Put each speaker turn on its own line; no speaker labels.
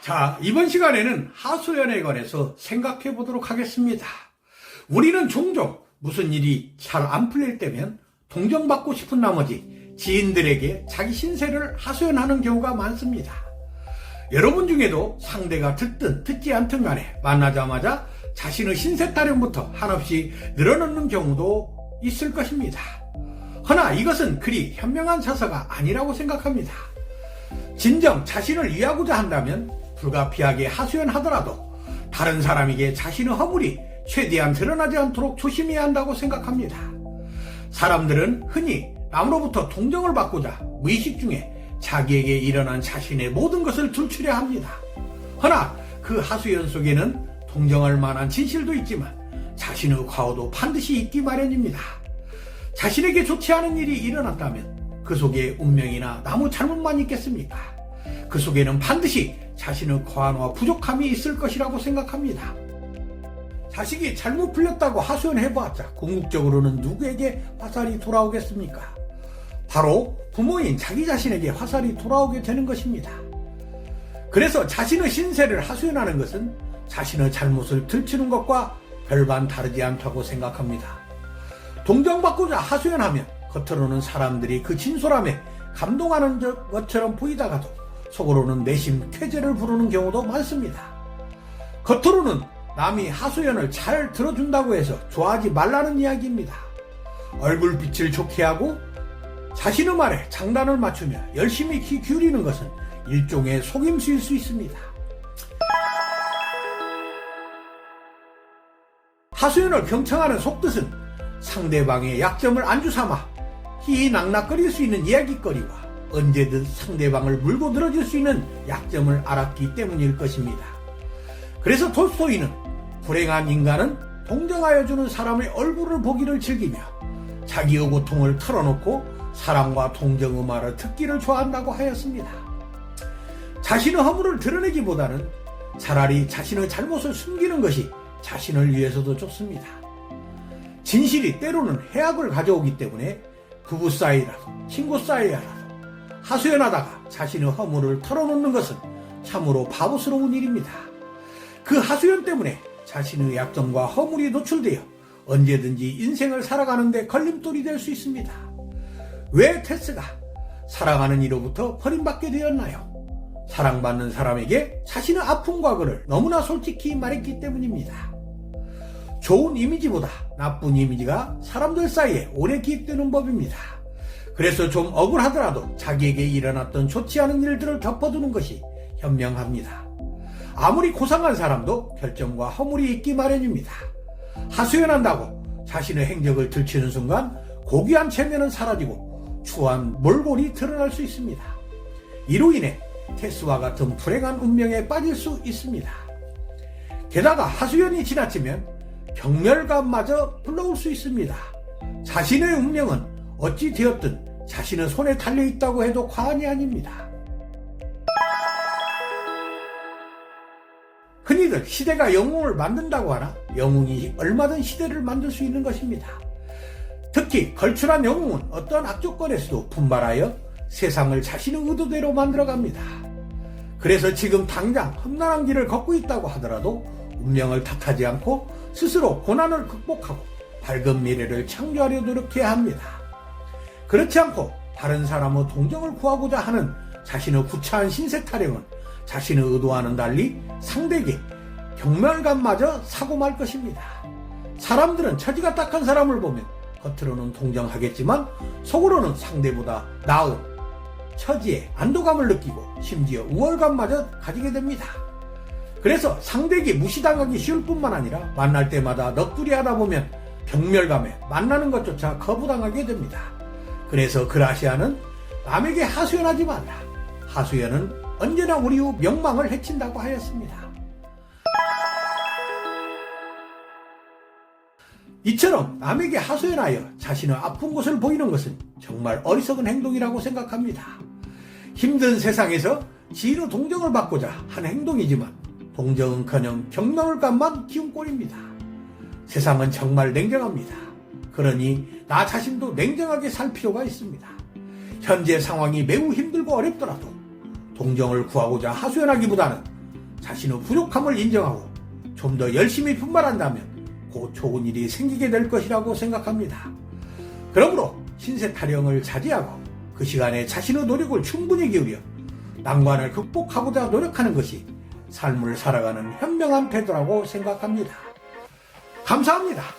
자, 이번 시간에는 하소연에 관해서 생각해 보도록 하겠습니다. 우리는 종종 무슨 일이 잘 안 풀릴 때면 동정받고 싶은 나머지 지인들에게 자기 신세를 하소연하는 경우가 많습니다. 여러분 중에도 상대가 듣든 듣지 않든 간에 만나자마자 자신의 신세 타령부터 한없이 늘어놓는 경우도 있을 것입니다. 허나 이것은 그리 현명한 처사가 아니라고 생각합니다. 진정 자신을 위하고자 한다면 불가피하게 하소연하더라도 다른 사람에게 자신의 허물이 최대한 드러나지 않도록 조심해야 한다고 생각합니다. 사람들은 흔히 남으로부터 동정을 받고자 무의식 중에 자기에게 일어난 자신의 모든 것을 들추려 합니다. 허나 그 하소연 속에는 동정할 만한 진실도 있지만 자신의 과오도 반드시 있기 마련입니다. 자신에게 좋지 않은 일이 일어났다면 그 속에 운명이나 나무 잘못만 있겠습니까? 그 속에는 반드시 자신의 과한과 부족함이 있을 것이라고 생각합니다. 자식이 잘못 풀렸다고 하소연해봤자 궁극적으로는 누구에게 화살이 돌아오겠습니까? 바로 부모인 자기 자신에게 화살이 돌아오게 되는 것입니다. 그래서 자신의 신세를 하소연하는 것은 자신의 잘못을 들추는 것과 별반 다르지 않다고 생각합니다. 동정받고자 하소연하면 겉으로는 사람들이 그 진솔함에 감동하는 것처럼 보이다가도 속으로는 내심 쾌재를 부르는 경우도 많습니다. 겉으로는 남이 하소연을 잘 들어준다고 해서 좋아하지 말라는 이야기입니다. 얼굴빛을 좋게 하고 자신의 말에 장단을 맞추며 열심히 귀 기울이는 것은 일종의 속임수일 수 있습니다. 하소연을 경청하는 속뜻은 상대방의 약점을 안주 삼아 희낙낙거릴 수 있는 이야기거리와 언제든 상대방을 물고 늘어질 수 있는 약점을 알았기 때문일 것입니다. 그래서 톨스토이는 불행한 인간은 동정하여 주는 사람의 얼굴을 보기를 즐기며 자기의 고통을 털어놓고 사랑과 동정의 말을 듣기를 좋아한다고 하였습니다. 자신의 허물을 드러내기보다는 차라리 자신의 잘못을 숨기는 것이 자신을 위해서도 좋습니다. 진실이 때로는 해악을 가져오기 때문에 부부 사이라도 친구 사이라도 하소연하다가 자신의 허물을 털어놓는 것은 참으로 바보스러운 일입니다. 그 하소연 때문에 자신의 약점과 허물이 노출되어 언제든지 인생을 살아가는데 걸림돌이 될 수 있습니다. 왜 테스가 사랑하는 이로부터 버림받게 되었나요? 사랑받는 사람에게 자신의 아픈 과거를 너무나 솔직히 말했기 때문입니다. 좋은 이미지보다 나쁜 이미지가 사람들 사이에 오래 기억되는 법입니다. 그래서 좀 억울하더라도 자기에게 일어났던 좋지 않은 일들을 덮어두는 것이 현명합니다. 아무리 고상한 사람도 결정과 허물이 있기 마련입니다. 하소연한다고 자신의 행적을 들추는 순간 고귀한 체면은 사라지고 추한 몰골이 드러날 수 있습니다. 이로 인해 테스와 같은 불행한 운명에 빠질 수 있습니다. 게다가 하소연이 지나치면 경멸감마저 불러올 수 있습니다. 자신의 운명은 어찌 되었든 자신의 손에 달려 있다고 해도 과언이 아닙니다. 흔히들 시대가 영웅을 만든다고 하나 영웅이 얼마든 시대를 만들 수 있는 것입니다. 특히 걸출한 영웅은 어떤 악조건에서도 분발하여 세상을 자신의 의도대로 만들어갑니다. 그래서 지금 당장 험난한 길을 걷고 있다고 하더라도 운명을 탓하지 않고 스스로 고난을 극복하고 밝은 미래를 창조하려 노력해야 합니다. 그렇지 않고 다른 사람의 동정을 구하고자 하는 자신의 구차한 신세 타령은 자신의 의도와는 달리 상대에게 경멸감마저 사고 말 것입니다. 사람들은 처지가 딱한 사람을 보면 겉으로는 동정하겠지만 속으로는 상대보다 나은 처지에 안도감을 느끼고 심지어 우월감마저 가지게 됩니다. 그래서 상대에게 무시당하기 쉬울 뿐만 아니라 만날 때마다 넋두리 하다 보면 경멸감에 만나는 것조차 거부당하게 됩니다. 그래서 그라시아는 남에게 하소연하지 말라. 하소연은 언제나 우리의 명망을 해친다고 하였습니다. 이처럼 남에게 하소연하여 자신의 아픈 곳을 보이는 것은 정말 어리석은 행동이라고 생각합니다. 힘든 세상에서 지인의 동정을 받고자 한 행동이지만 동정은커녕 경멸감만 키운 꼴입니다. 세상은 정말 냉정합니다. 그러니 나 자신도 냉정하게 살 필요가 있습니다. 현재 상황이 매우 힘들고 어렵더라도 동정을 구하고자 하소연하기보다는 자신의 부족함을 인정하고 좀 더 열심히 분발한다면 곧 좋은 일이 생기게 될 것이라고 생각합니다. 그러므로 신세 타령을 자제하고 그 시간에 자신의 노력을 충분히 기울여 난관을 극복하고자 노력하는 것이 삶을 살아가는 현명한 태도라고 생각합니다. 감사합니다.